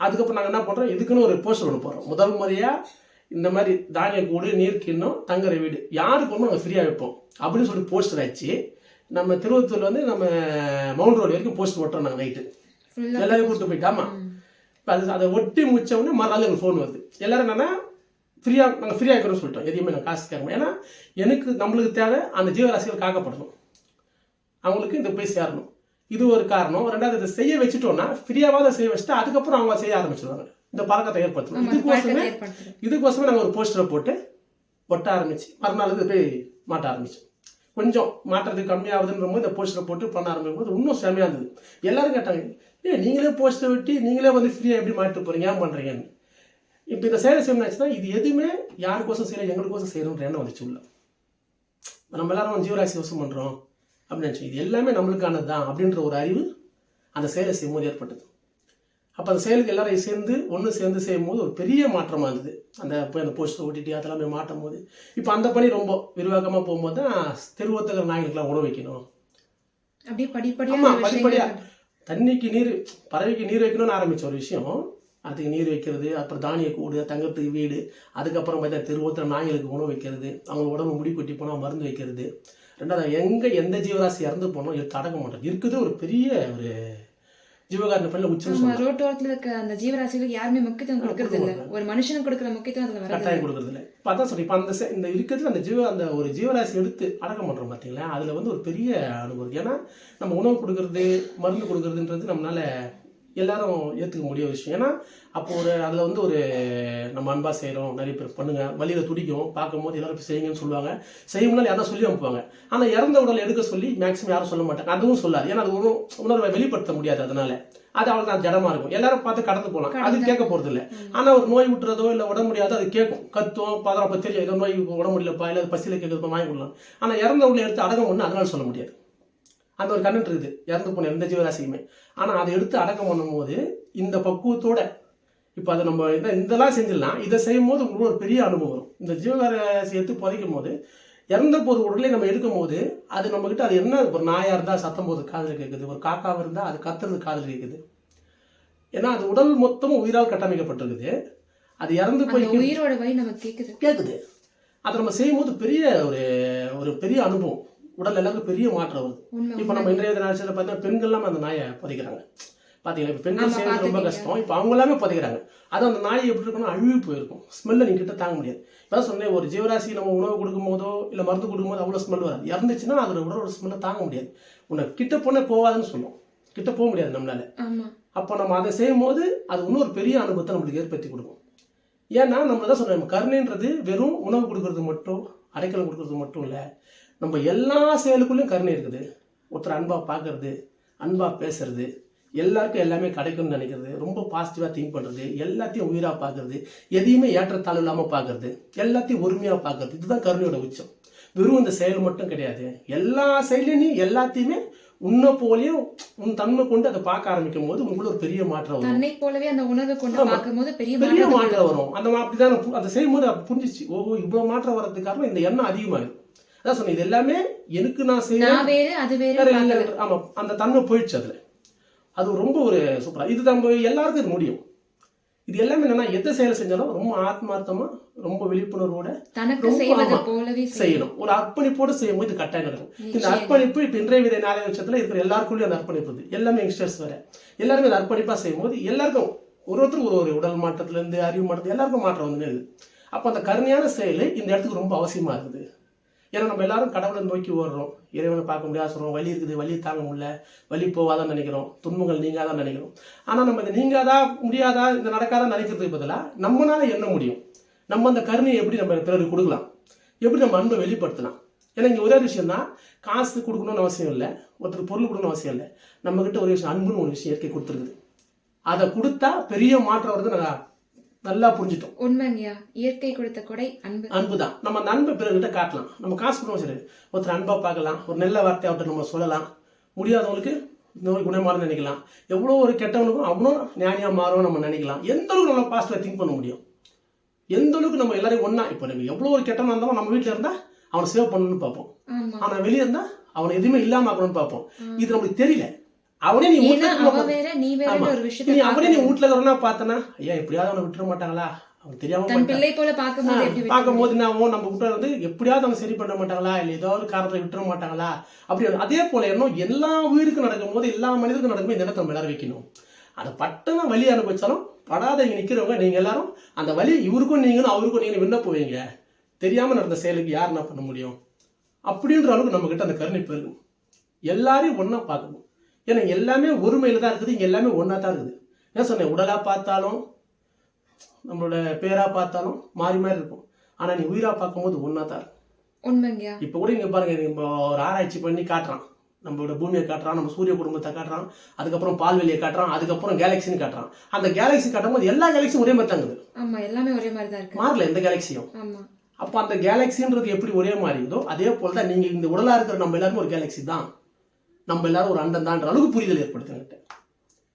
அதுக்கப்புறம் நாங்கள் என்ன பண்ணுறோம் இதுக்குன்னு ஒரு போஸ்டர் ஒன்று போடுறோம். முதல் முறையாக இந்த மாதிரி தானிய கூடு நீர் கிண்ணம் தங்குற வீடு யாருக்கு ஒன்றும் நாங்கள் ஃப்ரீயாக வைப்போம் அப்படின்னு சொல்லி போஸ்டர் வச்சு நம்ம திருவத்தூர்ல வந்து நம்ம மவுண்ட் ரோடு வரைக்கும் போஸ்டர் ஓட்டுறோம் நாங்கள் நைட்டு எல்லாரும் கூப்பிட்டு போயிட்டாமா இப்போ அது அதை ஒட்டி முடிச்ச உடனே மறுநாள் எங்களுக்கு ஃபோன் வருது. எல்லாரும் என்னன்னா ஃப்ரீயாக நாங்கள் ஃப்ரீயாக இருக்கிறோம்னு சொல்லிட்டோம். எதையுமே நாங்கள் காசு கேட்கணும் ஏன்னா எனக்கு நம்மளுக்கு தேவை அந்த ஜீவராசிகள் காக்கப்படணும். அவங்களுக்கு இந்த போய் சேரணும். இது ஒரு காரணம். ரெண்டாவது இதை செய்ய வச்சுட்டோம்னா ஃப்ரீயாவாக செய்ய வச்சுட்டு அதுக்கப்புறம் அவங்க செய்ய ஆரம்பிச்சிருவாங்க. இந்த பழக்கத்தை ஏற்படுத்தணும். இதுக்கோசமே இதுக்கோசமே நாங்கள் ஒரு போஸ்டரை போட்டு ஒட்ட ஆரம்பிச்சு மறுநாள் இது போய் மாட்ட ஆரம்பிச்சோம். கொஞ்சம் மாட்டுறதுக்கு கம்மியாகுதுன்ற போது இந்த போஸ்டரை போட்டு பண்ண ஆரம்பிக்கும் போது இன்னும் செம்மையாக இருந்தது. எல்லாரும் கேட்டாங்க ஏ நீங்களே போஸ்டரை வெட்டி நீங்களே வந்து ஃப்ரீயாக எப்படி மாட்டு போறீங்க? ஏன் பண்ணுறீங்கன்னு இப்போ இந்த சேலை செய்யணும்னாச்சுன்னா இது எதுவுமே யாருக்கோசம் செய்யல எங்களுக்கோசம் செய்யணுன்ற எண்ணம் வந்துச்சு உள்ள. நம்ம எல்லாரும் ஜீவராசி வசம் பண்ணுறோம் அப்படின்னு நினச்சோம். இது எல்லாமே நம்மளுக்கானது தான் அப்படின்ற ஒரு அறிவு அந்த செயலை செய்யும்போது ஏற்பட்டது. அப்போ அந்த செயலுக்கு எல்லாரையும் சேர்ந்து ஒன்று சேர்ந்து செய்யும்போது ஒரு பெரிய மாற்றமாக இருந்தது. அந்த போய் அந்த போஸ்டர் ஓட்டிட்டு அதெல்லாம் போய் மாட்டும் போது. இப்போ அந்த பணி ரொம்ப விரிவாக்கமாக போகும்போது தான் தெருவத்தகர் நாய்களுக்கெல்லாம் உணவு வைக்கணும். அப்படியே படிப்படியா ஆமா அந்த படிப்படியா விஷயங்கள் தண்ணிக்கு நீர் பறவைக்கு நீர் வைக்கணும்னு ஆரம்பிச்ச ஒரு விஷயம். அதுக்கு நீர் வைக்கிறது அப்புறம் தானிய கூடு தங்கத்துக்கு வீடு அதுக்கப்புறம் பார்த்தா தெருவோத்திர நாய்களுக்கு உணவு வைக்கிறது அவங்க உடம்பு முடி கொட்டி போனால் மருந்து வைக்கிறது. ரெண்டாவது எங்கே எந்த ஜீவராசி இறந்து போனோம் எடுத்து அடக்க மாட்டோம். இருக்குது ஒரு பெரிய ஒரு ஜீவகாரண பணியில் உச்சம் ரோட்டோரத்துல இருக்க அந்த ஜீவராசிகளுக்கு யாருமே முக்கியத்துவம் கொடுக்கறது இல்ல. ஒரு மனுஷனுக்கு கொடுக்குற முக்கியத்துவம் அதுல கட்டாயம் கொடுக்கறது இல்லை. இப்போ அதான் சொல்லி இப்போ அந்த இந்த இருக்கிறதுல அந்த ஜீவ அந்த ஒரு ஜீவராசி எடுத்து அடக்கம் பண்ணுறோம் பார்த்தீங்களா அதில் வந்து ஒரு பெரிய அனுபவம் ஏன்னா நம்ம உணவு கொடுக்கறது மருந்து கொடுக்கறதுன்றது நம்மளால எல்லாரும் ஏற்றுக்க முடிய விஷயம். ஏன்னா அப்போ ஒரு அதில் வந்து ஒரு நம்ம அன்பா செய்கிறோம் நிறைய பேர் பண்ணுங்க வழியில் துடிக்கும் பார்க்கும்போது எல்லாரும் செய்யுங்கன்னு சொல்லுவாங்க. செய்யும்னால யாரும் சொல்லி அனுப்புவாங்க. ஆனால் இறந்த உடல் எடுக்க சொல்லி மேக்ஸிமம் யாரும் சொல்ல மாட்டாங்க. அதுவும் சொல்லாது. ஏன்னா அது உணவு உணர்வை வெளிப்படுத்த முடியாது அதனால. அது அவளுக்கு தான் ஜடமா இருக்கும். எல்லாரும் பார்த்து கடந்து போகலாம் அது கேட்க போறது இல்லை. ஆனா ஒரு நோய் விட்டுறதோ இல்ல உடம்பு முடியாதோ அது கேட்கும். கத்தும் பதறம் அப்ப தெரியும் ஏதோ நோய் உடம்பு முடியலப்பா இல்ல பசியில கேட்கறப்ப வாங்கி கொடுக்கலாம். ஆனா இறந்த உள்ள எடுத்து அடக்கம் பண்ணு அதனால சொல்ல முடியாது. அந்த ஒரு கண்ணன் இருக்குது. இறந்து போன எந்த ஜீவராசியுமே ஆனா அதை எடுத்து அடக்கம் பண்ணும்போது இந்த பக்குவத்தோட இப்போ அதை நம்ம இந்த இதெல்லாம் செஞ்சிடலாம். இதை செய்யும் போது உங்களுக்கு ஒரு பெரிய அனுபவம் வரும். இந்த ஜீவராசி எடுத்து புதைக்கும் போது இறந்த போது உடனே நம்ம எடுக்கும் போது அது நம்ம கிட்ட அது என்ன ஒரு நாயா இருந்தா சத்தம் போது காதில் கேட்குது ஒரு காக்காவா இருந்தா அது கத்துறது காதில் கேட்குது ஏன்னா அது உடல் மொத்தமும் உயிரால் கட்டமைக்கப்பட்டிருக்குது. அது இறந்து போய் உயிரோட வழி நமக்கு கேக்குது. கேட்குது அதை நம்ம செய்யும்போது பெரிய ஒரு ஒரு பெரிய அனுபவம். உடல் எல்லாருக்கும் பெரிய மாற்றம் வருது. இப்போ நம்ம இன்றைய நாட்களில் பார்த்தீங்கன்னா பெண்கள்லாம் அந்த நாயை புதைக்கிறாங்க. பார்த்தீங்களா இப்போ பெண்கள் செய்யறது ரொம்ப. கஷ்டம். இப்போ அவங்க எல்லாமே புதைக்கிறாங்க. அது அந்த நாய் எப்படி இருக்குன்னா அழுவி போயிருக்கும். ஸ்மெல்லை நீங்க கிட்ட தாங்க முடியாது. இப்போ சொன்னேன் ஒரு ஜீவராசி நம்ம உணவு கொடுக்கும் போதோ இல்லை மருந்து கொடுக்கும் போதோ அவ்வளோ ஸ்மெல் வராது. இறந்துச்சுன்னா அதோட உடலோட ஸ்மெல்லை தாங்க முடியாது. உன்னை கிட்ட போனே போவாதுன்னு சொல்லும். கிட்ட போக முடியாது நம்மளால. அப்போ நம்ம அதை செய்யும் போது அது இன்னொரு பெரிய அனுபவத்தை நம்மளுக்கு ஏற்படுத்தி கொடுக்கும். ஏன்னா நம்ம தான் சொல்றோம் கருணைன்றது வெறும் உணவு கொடுக்கறது மட்டும் அடைக்கலம் கொடுக்கறது மட்டும் இல்லை. நம்ம எல்லா செயலுக்குள்ளேயும் கருணை இருக்குது. ஒருத்தர் அன்பா பார்க்கறது அன்பா பேசுறது எல்லாருக்கும் எல்லாமே கிடைக்கும்னு நினைக்கிறது ரொம்ப பாசிட்டிவாக திங்க் பண்ணுறது எல்லாத்தையும் உயிராக பார்க்கறது எதையுமே ஏற்றத்தாழ்வு இல்லாமல் பார்க்கறது எல்லாத்தையும் ஒருமையாக பார்க்கறது இதுதான் கருணையோட உச்சம். வெறும் இந்த செயல் மட்டும் கிடையாது. எல்லா செயலையும் நீ எல்லாத்தையுமே உன்னை போலயும் உன் தன்மை கொண்டு அதை பார்க்க ஆரம்பிக்கும் போது உங்களுக்குள்ள ஒரு பெரிய மாற்றம் வரும். தன்னை போலவே அந்த உணர்வை கொண்டு. பார்க்கும்போது பெரிய பெரிய மாற்றம் வரும். அந்த அப்படிதான் அதை செய்யும்போது அப்ப புரிஞ்சிச்சு. ஓஹோ இவ்வளவு மாற்றம் வர்றதுக்கு காரணம் இந்த எண்ணம் அதிகமாகும் அதான் சொன்னேன் இது எல்லாமே எனக்கு நான். இல்லை. ஆமா அந்த தன்மை போயிடுச்சு அதுல. அது ரொம்ப ஒரு சூப்பரா இது நம்ம எல்லாருக்கும் இது முடியும். இது எல்லாமே என்னன்னா எந்த செயல் செஞ்சாலும் ரொம்ப ஆத்மார்த்தமா ரொம்ப விழிப்புணர்வோட செய்யணும். ஒரு அர்ப்பணிப்போடு செய்யும்போது இது கட்டாயம் நடக்கும் இந்த. அர்ப்பணிப்பு இப்ப இன்றைய விதை நாளைய வருஷத்துல இருக்கிற எல்லாருக்குள்ளயும் அந்த அர்ப்பணிப்பு. எல்லாமே யங்ஸ்டர்ஸ் வேற. எல்லாருமே அந்த அர்ப்பணிப்பா செய்யும்போது எல்லாருக்கும் ஒரு ஒருத்தரும் ஒரு ஒரு உடல் மாற்றத்துல இருந்து அறிவு மாற்றத்துல எல்லாருக்கும் மாற்றம் வந்து அப்ப அந்த கருணையான செயல் இந்த இடத்துக்கு ரொம்ப அவசியமா இருக்குது. ஏன்னா நம்ம எல்லாரும் கடவுளை நோக்கி ஓடுறோம். இறைவனை பார்க்க முடியாது சொல்கிறோம் வலி இருக்குது வலி தாங்க முடியல வலி போவாதான் நினைக்கிறோம். துன்பங்கள் நீங்காதான் நினைக்கிறோம். ஆனால் நம்ம இந்த நீங்காதா முடியாதா இந்த நடக்காதான் நினைக்கிறதுக்கு பதிலாக நம்மளால என்ன முடியும்? நம்ம அந்த கருணையை எப்படி நம்ம பிறருக்கு கொடுக்கலாம்? எப்படி நம்ம அன்பை வெளிப்படுத்தலாம்? ஏன்னா இங்கே ஒரே விஷயம் தான் காசு கொடுக்கணும்னு அவசியம் இல்லை ஒருத்தர் பொருள் கொடுக்கணும்னு அவசியம் இல்லை. நம்மக்கிட்ட ஒரு விஷயம் அன்புன்னு ஒரு விஷயம் இயற்கை கொடுத்துருக்குது. அதை கொடுத்தா பெரிய மாற்றம் வருது நான் நல்லா புரிஞ்சுட்டோம். உண்மைங்கய்யா. இயற்கை கொடுத்த கொடை அன்பு. அன்பு தான் நம்ம அன்பை பிறர்கிட்ட காட்டலாம். நம்ம காசு கொடுக்கணும் சரி ஒருத்தர் அன்பா பார்க்கலாம். ஒரு நல்ல வார்த்தை அவர்கிட்ட நம்ம சொல்லலாம். முடியாதவங்களுக்கு இந்த மாதிரி குணமான நினைக்கலாம். எவ்வளோ ஒரு கெட்டவனுக்கும் அவனும் ஞானியா மாறும் நம்ம நினைக்கலாம். எந்த அளவுக்கு நம்ம பாசிட்டிவா திங்க் பண்ண முடியும்? எந்த அளவுக்கு நம்ம எல்லாரையும் ஒண்ணா இப்போ நம்ம எவ்வளோ ஒரு கெட்டவனா இருந்தாலும் நம்ம வீட்டில் இருந்தா அவனை சேவ் பண்ணணும்னு பார்ப்போம். ஆமா. ஆனா வெளியே இருந்தா அவனை எதுவுமே இல்லாம ஆக்கணும்னு பார்ப்போம். இது நமக்கு தெரியல. அவனே நீ வேற நீ வேற நீ அவனே நீ வீட்டுல இருக்கிறவனா பார்த்தனா ஐயா எப்படியாவது அவனை விட்டுற மாட்டாங்களா? அவன் தெரியாம தன். பிள்ளை போல பார்க்கும்போது எப்படி விட்டு பார்க்கும்போது என்ன ஆகும்? நம்ம கிட்ட வந்து எப்படியாவது அவங்க சரி பண்ண மாட்டாங்களா? இல்லை ஏதோ ஒரு காரணத்தை விட்டுற மாட்டாங்களா? அப்படி அதே போல என்ன எல்லா உயிருக்கும் நடக்கும்போது எல்லா மனிதருக்கும் நடக்கும்போது இந்த இடத்த எல்லாரும் வைக்கணும். அதை பட்டனா வலி அனுபவிச்சாலும் படாத இங்க நிக்கிறவங்க நீங்க எல்லாரும் அந்த வலி இவருக்கும் நீங்களும் அவருக்கும் நீங்க விண்ணப்புவீங்க தெரியாம நடந்த செயலுக்கு யார் என்ன பண்ண முடியும்? அப்படின்ற அளவுக்கு நம்ம கிட்ட அந்த கருணை பெருகும் எல்லாரையும் ஒண்ணா பார்க்கணும். ஏன்னா எல்லாமே ஒருமையில தான் இருக்குது இங்க எல்லாமே ஒண்ணா தான் இருக்குது. என்ன சொன்னேன்? உடலா பார்த்தாலும் நம்மளோட பேரா பார்த்தாலும் மாறி மாறி இருக்கும். ஆனா நீ உயிரா பார்க்கும்போது ஒண்ணா தான் இருக்கும் இப்போ கூட இங்க பாருங்க ஒரு ஆராய்ச்சி பண்ணி காட்டுறான். நம்மளோட பூமியை காட்டுறான் நம்ம சூரிய குடும்பத்தை காட்டுறான் அதுக்கப்புறம் பால்வெளியை காட்டுறான் அதுக்கப்புறம் கேலக்சின்னு காட்டுறான். அந்த கேலக்சி காட்டும்போது எல்லா கேலக்சியும் ஒரே மாதிரி தாங்குது ஆமா எல்லாமே ஒரே மாதிரி தான் இருக்கு. மாறல எந்த கேலக்சியும் ஆமா. அப்போ அந்த கேலக்சின்றது எப்படி ஒரே மாதிரி இருந்தோ அதே போல தான் நீங்க இந்த உடலா இருக்கிற நம்ம எல்லாருமே ஒரு கேலக்சி தான். நம்ம எல்லாரும் ஒரு அண்டம் தான்ற அளவுக்கு புரிதல் ஏற்படுத்துங்கிட்ட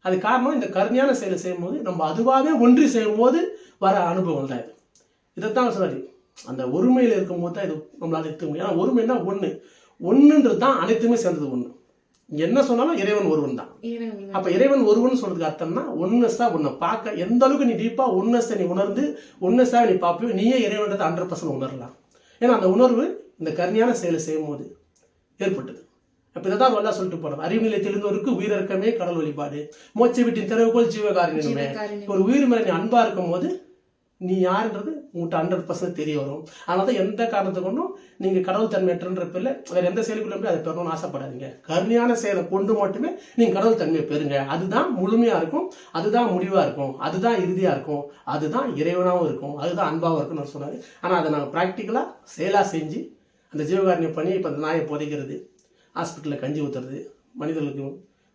அது காரணம் இந்த கருணையான செயலை செய்யும்போது நம்ம அதுவாகவே ஒன்றி செய்யும்போது வர அனுபவம் தான் இது. இதைத்தான் சொல்றாரு அந்த ஒருமையில் இருக்கும்போது தான் இது நம்மளால எடுத்துக்க முடியும். ஏன்னா ஒருமைன்னா ஒண்ணு. ஒண்ணுன்றது தான் அனைத்துமே சேர்ந்தது இங்க என்ன சொன்னாலும் இறைவன் ஒருவன் தான். அப்ப இறைவன் ஒருவன் சொல்றதுக்கு அர்த்தம்னா ஒன்னஸா உன்னை பார்க்க எந்த அளவுக்கு நீ டீப்பா ஒன்னஸை நீ உணர்ந்து ஒன்னஸா நீ பார்ப்பியோ நீயே இறைவன்றதை ஹண்ட்ரட் பர்சன்ட் உணரலாம். ஏன்னா அந்த உணர்வு இந்த கருணையான செயலை செய்யும் போது ஏற்பட்டது. அப்ப இதான் வல்லா சொல்லிட்டு போறோம் அறிவு நிலையத்திலிருந்தோருக்கு உயிரிறக்கமே கடல் வழிபாடு. மோட்ச வீட்டின் திறவுகோல் ஜீவகாருண்யம். ஒரு உயிர் மேல நீ அன்பா இருக்கும் போது நீ யாருன்றது உங்கள்கிட்ட ஹண்ட்ரட் பர்சன்ட் தெரிய வரும். அதனால தான் எந்த காரணத்தை கொண்டும் நீங்க கடவுள் தன்மையற்றன்ற பேர்ல வேற எந்த செயலுக்குள்ள அதை பெறணும்னு ஆசைப்படாதீங்க. கருணையான செயலை கொண்டு மட்டுமே நீங்க கடவுள் தன்மையை பெறுங்க. அதுதான் முழுமையா இருக்கும். அதுதான் முடிவா இருக்கும். அதுதான் இறுதியா இருக்கும். அதுதான் இறைவனாவும் இருக்கும். அதுதான் அன்பாவும் இருக்கும்னு சொன்னாரு. ஆனா அதை நாங்க ப்ராக்டிக்கலா செயலா செஞ்சு அந்த ஜீவகாரணியம் பண்ணி இப்ப அந்த நாயை புதைக்கிறது ஹாஸ்பிட்டலில் கஞ்சி ஊத்துறது மனிதர்களுக்கு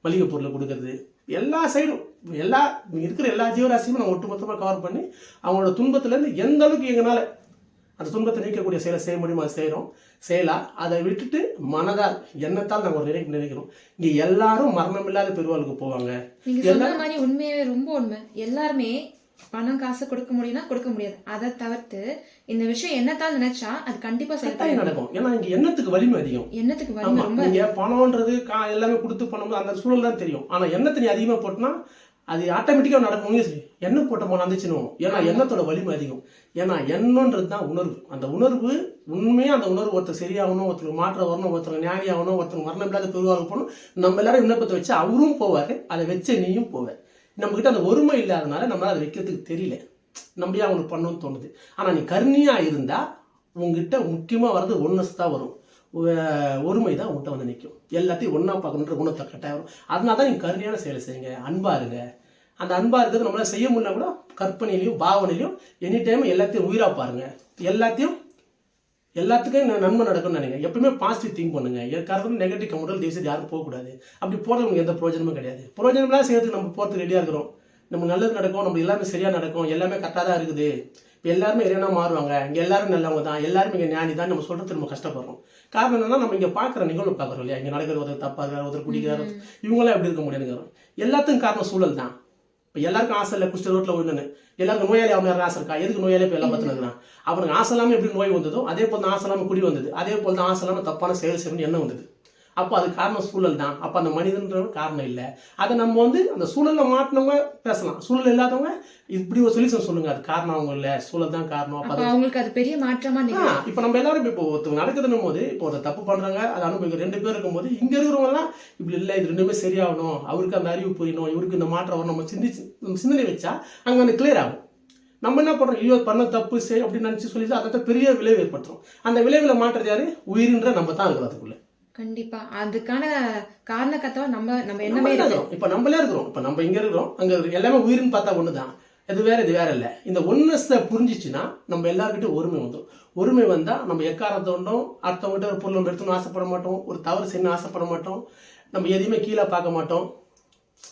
மளிகை பொருளை கொடுக்கறது எல்லா சைடும் எல்லா இருக்கிற எல்லா ஜீவராசியுமே நம்ம ஒட்டுமொத்தமாக கவர் பண்ணி அவங்களோட துன்பத்திலேருந்து எந்த அளவுக்கு எங்களால் அந்த துன்பத்தை நீக்கக்கூடிய செயலை செய்ய முடியுமோ செய்கிறோம் செயலா அதை விட்டுட்டு மனதால் எண்ணத்தால் நாங்கள் ஒரு நினைக்க நினைக்கிறோம் இங்கே எல்லாரும் மரணம் இல்லாத பெருவாளுக்கு போவாங்க மாதிரி உண்மையாவே ரொம்ப உண்மை. எல்லாருமே பணம் காசு கொடுக்க முடியும்னா கொடுக்க முடியாது. அதை தவிர்த்து இந்த விஷயம் என்னத்தால் நினைச்சா அது கண்டிப்பா செயல்படும் நடக்கும். ஏன்னா இங்கே எண்ணத்துக்கு வலிமை அதிகம்? எண்ணத்துக்கு வலிமை? ரொம்ப நீங்க பணம்ன்றது எல்லாமே கொடுத்து பண்ணும்போது அந்த சூழல் தான் தெரியும். ஆனா எண்ணத்தை நீ அதிகமா போட்டனா அது ஆட்டோமேட்டிக்கா நடக்கும். சரி எண்ணெய் போட்ட போன வந்துச்சுன்னு ஏன்னா எண்ணத்தோட வலிமை அதிகம்? ஏன்னா எண்ணன்றது தான் உணர்வு. அந்த உணர்வு உண்மையா அந்த உணர்வு ஒருத்தர் சரியாகணும் ஒருத்தருக்கு மாற்றம் வரணும் ஒருத்தர் ஞானி ஆகணும் ஒருத்தர் மரணம் இல்லாத பெருவாக போகணும். நம்ம எல்லாரும் விண்ணப்பத்தை வச்சு அவரும் போவாரு. அதை வச்சு நீயும் போவ. நம்மக்கிட்ட அந்த ஒருமை இல்லாதனால நம்மளால் அதை வைக்கிறதுக்கு தெரியல. நம்ம ஏன் அவங்களுக்கு பண்ணணும்னு தோணுது. ஆனால் நீ கருணியாக இருந்தால் உங்ககிட்ட முக்கியமாக வர்றது ஒன்னஸ் தான் வரும். ஒருமை தான் உங்கள்கிட்ட வந்து நிற்கும் எல்லாத்தையும் ஒன்றா பார்க்கணுன்ற குணத்தை கட்டாயம் வரும். அதனால தான் நீங்கள் கருணையான செயலை செய்யுங்க அன்பாக இருங்க. அந்த அன்பாக இருக்கிறது நம்மளால் செய்ய முடியல கூட கற்பனையிலையும் பாவனையிலையும் எனி டைம் எல்லாத்தையும் உயிராக பாருங்கள் எல்லாத்தையும் எல்லாத்துக்கும் நன்மை நடக்கும்னு நினைங்க எப்பவுமே பாசிட்டிவ் திங்க் பண்ணுங்க. எதுக்காக நெகட்டிவ் கமெண்டல் தயவுசெய்து யாரும் போகக்கூடாது. அப்படி நமக்கு எந்த பிரயோஜனமும் கிடையாது. பிரயோஜனம்லாம் செய்யறதுக்கு நம்ம போறதுக்கு ரெடியா இருக்கிறோம். நம்ம நல்லது நடக்கும் நம்ம எல்லாமே சரியா நடக்கும் எல்லாமே கரெக்டாக தான் இருக்குது. இப்போ எல்லாருமே இறைவனா மாறுவாங்க. இங்க எல்லாரும் நல்லவங்க தான். எல்லாருமே இங்க ஞானி தான். நம்ம சொல்றது நம்ம கஷ்டப்படுறோம். காரணம் என்னன்னா நம்ம இங்க பாக்குற நிகழ்வு பாக்குறோம் இல்லையா? இங்க நடக்கிற ஒருத்தர் தப்பா இருக்காரு ஒருத்தர் குடிக்கிறாரு இவங்களாம் எப்படி இருக்க முடியாதுங்கிறோம் எல்லாத்துக்கும் காரணம் சூழல் தான். இப்போ எல்லாருக்கும் ஆசை இல்லை குஷ்ட ரோட்டில் விழுந்து எல்லாருக்கும் நோயாளி அவன் யாரும் ஆசை இருக்கா? எதுக்கு நோயாளி இப்போ எல்லாம் பார்த்துருக்கான் அவனுக்கு ஆசை இல்லாமல் எப்படி நோய் வந்ததோ அதே போல் தான் ஆசை இல்லாமல் குடி வந்தது. அதே போல் தான் ஆசை இல்லாமல் தப்பான செயல் செய்யணும்னு எண்ணம் வந்தது. அப்போ அது காரணம் சூழல் தான். அப்போ அந்த மனிதன்றவன் காரணம் இல்லை. அதை நம்ம வந்து அந்த சூழலில் மாட்டினவங்க பேசலாம். சூழல் இல்லாதவங்க இப்படி ஒரு சொல்யூஷன் சொல்லுங்க. அது காரணம் அவங்க இல்லை. சூழல் தான் காரணம். அப்போ அவங்களுக்கு அது பெரிய மாற்றமா ஆ, நிகழும். இப்ப நம்ம எல்லாரும் இப்போ ஒருத்தவங்க நடக்குதுன்னும் போது இப்போ ஒரு தப்பு பண்றாங்க அதை அனுபவிக்க ரெண்டு பேர் இருக்கும்போது இங்க இருக்கிறவங்க எல்லாம் இப்படி இல்லை இது ரெண்டுமே சரியாகணும். அவருக்கு அந்த அறிவு புரியணும். இவருக்கு இந்த மாற்றம் வரும் நம்ம சிந்திச்சு நம்ம சிந்தனை வச்சா அங்க வந்து கிளியர் ஆகும். நம்ம என்ன பண்றோம்? ஐயோ பண்ண தப்பு சரி அப்படின்னு நினைச்சு சொல்லிட்டு அதை பெரிய விளைவு ஏற்படுத்தும் அந்த விளைவுல மாற்றுறது யாரு? உயிரின்ற நம்ம தான் இருக்கிறோம் அதுக்குள்ள. கண்டிப்பா. அதுக்கான காரணக்கத்தவா நம்ம நம்ம என்னமே இருக்கு? இருக்கிறோம். இப்ப நம்மளே இருக்கிறோம். இப்ப நம்ம இங்க இருக்கிறோம். அங்க எல்லாமே உயிர்னு பார்த்தா ஒண்ணுதான். இது வேற இது வேற இல்ல. இந்த ஒன்னஸை புரிஞ்சிச்சுன்னா நம்ம எல்லாருக்கிட்டும் ஒருமை வந்துடும் ஒருமை வந்தா நம்ம எக்காரத்தோண்டும் அடுத்தவங்ககிட்ட ஒரு பொருள் நம்ம எடுத்துன்னு ஆசைப்பட மாட்டோம். ஒரு தவறு செய்யணும் ஆசைப்பட மாட்டோம். நம்ம எதையுமே கீழே பார்க்க மாட்டோம்.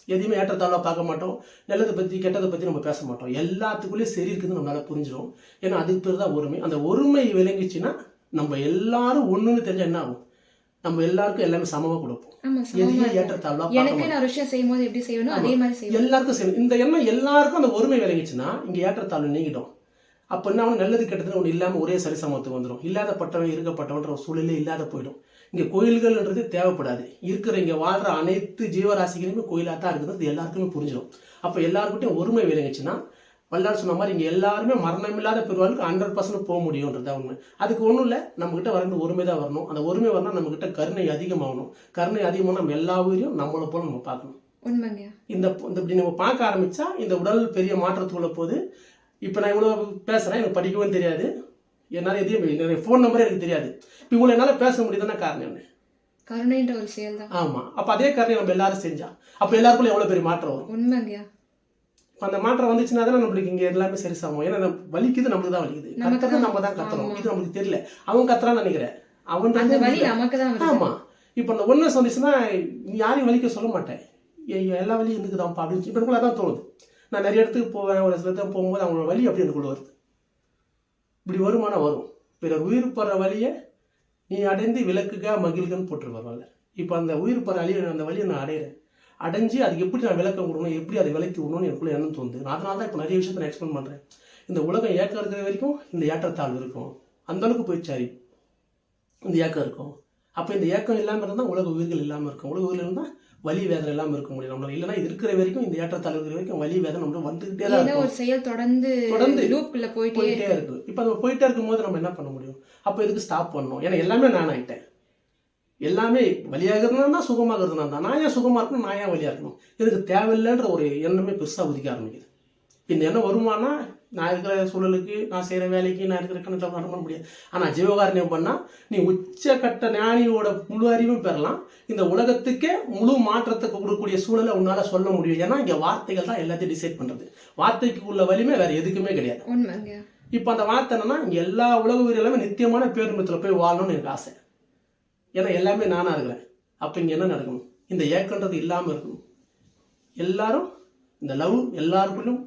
எதையுமே ஏற்றத்தாழ்வா பார்க்க மாட்டோம். நல்லதை பத்தி கெட்டதை பத்தி நம்ம பேச மாட்டோம். எல்லாத்துக்குள்ளேயும் சரி இருக்குதுன்னு நம்மளால புரிஞ்சிடும் ஏன்னா அதுக்கு பேர் தான் ஒருமை. அந்த ஒருமை விளங்கிச்சுன்னா நம்ம எல்லாரும் ஒண்ணுன்னு தெரிஞ்சா என்ன ஆகும்? நம்ம எல்லாருக்கும் எல்லாமே சமமா கொடுப்போம். எதையும். ஏற்றத்தாழ்வா எனக்கு நான் விஷயம் செய்யும் போது எப்படி செய்யணும் அதே மாதிரி செய்யணும் எல்லாருக்கும் செய்யணும் இந்த எண்ணம் எல்லாருக்கும் அந்த ஒருமை விளங்கிச்சுன்னா இங்க ஏற்றத்தாழ்வு நீங்கிடும். அப்ப என்ன? நல்லது கெட்டதுன்னு ஒண்ணு இல்லாம ஒரே சரிசமத்துக்கு வந்துடும் இல்லாதப்பட்டவன் இருக்கப்பட்டவன்ற ஒரு சூழலே இல்லாத போயிடும். இங்க கோயில்கள்ன்றது தேவைப்படாது. இருக்கிற இங்க வாழ்ற அனைத்து ஜீவராசிகளுமே கோயிலா தான் இருக்குது அது எல்லாருக்குமே புரிஞ்சிடும். அப்ப எல்லாருக்கிட்டையும் ஒருமை விளங்குச்சுன்னா வல்லார் சொன்ன மாதிரி இங்க எல்லாருமே மரணமில்லாத பெருவாளுக்கு ஹண்ட்ரட் பர்சன்ட் போக முடியும்ன்றது தான் உண்மை. அதுக்கு ஒண்ணும் இல்ல நம்ம கிட்ட வரது ஒருமை தான் வரணும். அந்த ஒருமை வரணும் நம்ம கிட்ட கருணை அதிகமாகணும். கருணை அதிகமாக நம்ம எல்லா உயிரையும் நம்மளை போல நம்ம பார்க்கணும். உண்மைங்க. இந்த இப்படி நம்ம பார்க்க ஆரம்பிச்சா இந்த உடல் பெரிய மாற்றத்துக்குள்ள போகுது. இப்போ நான் இவ்வளோ பேசுகிறேன் எனக்கு படிக்கவும் தெரியாது. என்னால் எதையும் என்னுடைய ஃபோன் நம்பரே எனக்கு தெரியாது. இப்போ இவ்வளோ என்னால் பேச முடியுதுன்னா காரணம் என்ன? கருணைன்ற ஒரு செயல் தான் ஆமாம் அப்போ அதே கருணை நம்ம எல்லாரும் செஞ்சா அப்போ எல்லாருக்குள்ள எவ்வளோ பெரிய மாற்றம் வரும்? உண்மைங்கய்யா அந்த மாற்றம் வந்துச்சுன்னா தானே நம்மளுக்கு இங்கே எல்லாமே சரி சமம் ஏன்னா வலிக்குது நம்மளுக்கு தான் வலிக்குது. நமக்கு கத்துறது தான். நம்ம தான் கத்துறோம். இது நம்மளுக்கு தெரியல. அவன் கத்துறான்னு நினைக்கிறேன். அவன் நமக்கு தான் ஆமா. இப்போ அந்த சொன்னிச்சுன்னா நீ யாரையும் வலிக்க சொல்ல மாட்டேன். எல்லா வலியும் இருக்குதான்ப்பா அப்படின்னு இப்போ எனக்குள்ள அதான் தோணுது. நான் நிறைய இடத்துக்கு போவேன். ஒரு சில இடத்துக்கு போகும்போது அவங்களோட வலி அப்படி எனக்குள்ள வருது. இப்படி வருமானம் வரும். பிறர் உயிர் படுற வழியை நீ அடைந்து விளக்குக மகிழ்கன்னு போட்டுருவாங்க இப்போ அந்த உயிர் படுற அழிய அந்த வழியை நான் அடையிறேன். அடைஞ்சு அதுக்கு எப்படி நான் விளக்கம் கொடுக்கணும் எப்படி அதை விளக்கி விடணும்னு எனக்குள்ள எண்ணம் தோணுது. நான் அதனால தான் இப்போ நிறைய விஷயத்தை நான் எக்ஸ்பிளைன் பண்ணுறேன் இந்த உலகம் ஏக்கம் இருக்கிற வரைக்கும் இந்த ஏற்றத்தாழ்வு இருக்கும். அந்த அளவுக்கு போயிடுச்சாரி இந்த ஏக்கம் இருக்கும். அப்போ இந்த ஏக்கம் இல்லாமல் இருந்தால் உலக உயிர்கள் இல்லாமல் இருக்கும். உலக உயிர்கள் இருந்தால் வலி வேதனை இல்லாமல் இருக்க முடியும். நம்மளால இல்லைன்னா இது இருக்கிற வரைக்கும் இந்த ஏற்றத்தாழ்வு இருக்கிற வரைக்கும் வலி வேதனை நம்மளுக்கு வந்துகிட்டே தான் இருக்கும். ஒரு செயல் தொடர்ந்து தொடர்ந்து லூப்குள்ள போயிட்டே இருக்கு. இப்போ நம்ம போயிட்டே இருக்கும்போது நம்ம என்ன பண்ண முடியும்? அப்போ இதுக்கு ஸ்டாப் பண்ணணும்? ஏன்னா எல்லாமே நான் ஆயிட்டேன். எல்லாமே வழியாகிறதுனா சுகமாகிறதுனா தான் நான் ஏன் சுகமா இருக்கணும் நான் ஏன் வழியா இருக்கணும் இதுக்கு தேவையில்லைன்ற ஒரு எண்ணமே பெருசாக உதிக்க ஆரம்பிக்குது. இந்த எண்ணம் வருமானா? நான் இருக்கிற சூழலுக்கு நான் செய்கிற வேலைக்கு நான் இருக்கிற கணக்கில் பண்ண முடியாது. ஆனால் ஜீவகாரண்யம் பண்ணால் நீ உச்சக்கட்ட ஞானியோட முழு அறிவும் பெறலாம். இந்த உலகத்துக்கே முழு மாற்றத்தை கொடுக்கக்கூடிய சூழலை உன்னால் சொல்ல முடியும். ஏன்னா இங்கே வார்த்தைகள் தான் எல்லாத்தையும் டிசைட் பண்ணுறது வார்த்தைக்கு உள்ள வலிமை வேற எதுக்குமே கிடையாது. இப்போ அந்த வார்த்தை என்னன்னா எல்லா உலக உயிரிலுமே நித்தியமான பேருந்தத்தில் போய் வாழணும்னு எனக்கு ஆசை. ஏன்னா எல்லாமே நானா இருக்கிறேன் அப்போ இங்க என்ன நடக்கணும்? இந்த ஏக்கன்றது இல்லாம இருக்கணும். எல்லாரும் இந்த லவ் எல்லாருக்குள்ளும்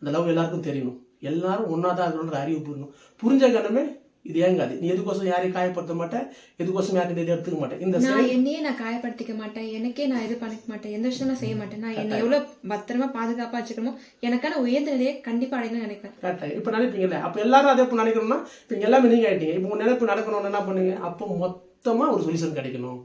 அந்த லவ் எல்லாருக்கும் தெரியணும். எல்லாரும் ஒன்றா தான் இருக்கணுன்ற அறிவு புரியணும். புரிஞ்ச கணமே இது ஏங்காது நீ எதுக்கோசம் யாரையும் காயப்படுத்த மாட்டேன் எதுக்கோசம் யாரையும் இதை எடுத்துக்க மாட்டேன் இந்த நான் என்னையே நான் காயப்படுத்திக்க மாட்டேன் எனக்கே நான் இது பண்ணிக்க மாட்டேன் எந்த விஷயம் நான் செய்ய மாட்டேன் நான் என்னை எவ்வளவு பத்திரமா பாதுகாப்பா வச்சுக்கணுமோ எனக்கான உயர்ந்த நிலையை கண்டிப்பா அடையணும்னு நினைப்பேன். கரெக்டாக. இப்போ நினைப்பீங்கல்ல? அப்போ எல்லாரும் அதே இப்போ நினைக்கணும்னா இப்போ இங்க எல்லாமே நீங்கள் ஆயிட்டீங்க. இப்போ உங்க நினைப்பு நடக்கணும்னு என்ன பண்ணுங்க? அப்போ மொத்தமாக ஒரு சொல்யூஷன் கிடைக்கணும்.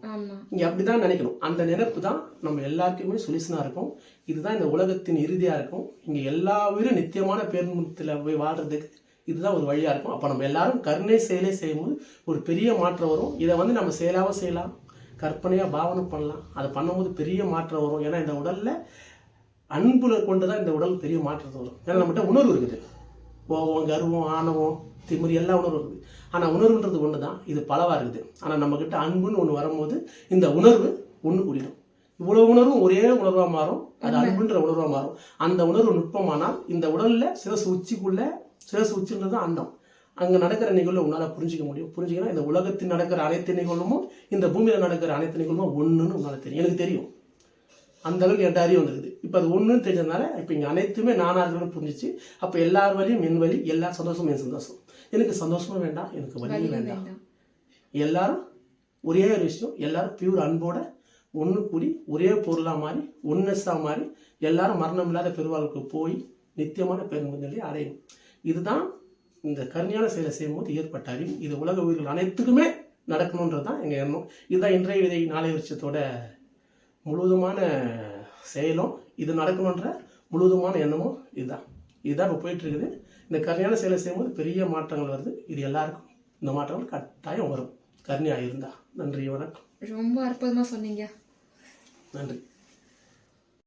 இங்கே அப்படி தான் நினைக்கணும். அந்த நினைப்பு தான் நம்ம எல்லாருக்குமே சொல்யூஷனாக இருக்கும். இதுதான் இந்த உலகத்தின் இறுதியாக இருக்கும். இங்கே எல்லா உயிரும் நித்தியமான பேருந்தத்தில் போய் வாழ்றதுக்கு இதுதான் ஒரு வழியாக இருக்கும். அப்போ நம்ம எல்லாரும் கருணை செயலே செய்யும்போது ஒரு பெரிய மாற்றம் வரும். இதை வந்து நம்ம செயலாகவும் செய்யலாம். கற்பனையாக பாவனை பண்ணலாம். அதை பண்ணும்போது பெரிய மாற்றம் வரும். ஏன்னா இந்த உடலில் அன்புல கொண்டு தான் இந்த உடல் பெரிய மாற்றத்தை வரும். ஏன்னா நம்மகிட்ட உணர்வு இருக்குது. கோபம் கர்வம் ஆணவம் திமிரு எல்லா உணர்வும் இருக்குது. ஆனால் உணர்வுன்றது ஒன்று தான் இது பலவா இருக்குது. ஆனால் நம்மக்கிட்ட அன்புன்னு ஒன்று வரும்போது இந்த உணர்வு ஒன்று கூடிடும் இவ்வளவு உணர்வும் ஒரே உணர்வாக மாறும். அது அன்புன்ற உணர்வாக மாறும். அந்த உணர்வு நுட்பமானால் இந்த உடல்ல சிரசு உச்சிக்குள்ள சிரசு உச்சின்றது அண்டம். அங்கே நடக்கிற நிகழ்வு உன்னால் புரிஞ்சிக்க முடியும். புரிஞ்சிக்கன்னா இந்த உலகத்தில் நடக்கிற அனைத்து நிகழ்வும் இந்த பூமியில் நடக்கிற அனைத்து நிகழ்வும் ஒன்றுன்னு உன்னால் தெரியும். எனக்கு தெரியும். அந்த அளவுக்கு என்கிட்ட அறிவு வந்துருக்குது. இப்போ அது ஒன்றுன்னு தெரிஞ்சதுனால இப்போ இங்கே அனைத்துமே நானாக இருக்கணும்னு புரிஞ்சிச்சு. அப்போ எல்லார் வழியும் என் வழி எல்லா சந்தோஷமும் என் சந்தோஷம். எனக்கு சந்தோஷமும் வேண்டாம் எனக்கு வலியும் வேண்டாம். எல்லாரும் ஒரே ஒரு விஷயம் எல்லாரும் பியூர் அன்போட ஒன்று கூடி ஒரே பொருளாக மாறி ஒன்னஸாக மாறி எல்லாரும் மரணம் இல்லாத பெருவாளுக்கு போய் நித்தியமான பெருமுதலை அடையும் இதுதான் இந்த கருணையான செயலை செய்யும்போது ஏற்பட்ட அறிவு. இது உலக உயிர்கள் அனைத்துக்குமே நடக்கணுன்றது தான் எங்கள் எண்ணம். இதுதான் இன்றைய விதை நாளை விருட்சத்தோட முழுவதுமான செயலும். இது நடக்கணுன்ற முழுவதுமான எண்ணமும் இதுதான். இதுதான் இப்போ போயிட்டு இருக்குது. இந்த கருணையான செயலை செய்யும்போது பெரிய மாற்றங்கள் வருது. இது எல்லாருக்கும் இந்த மாற்றங்கள் கட்டாயம் வரும். கருணையாக இருந்தா. நன்றி வணக்கம். ரொம்ப அற்புதமாக சொன்னீங்க. நன்றி.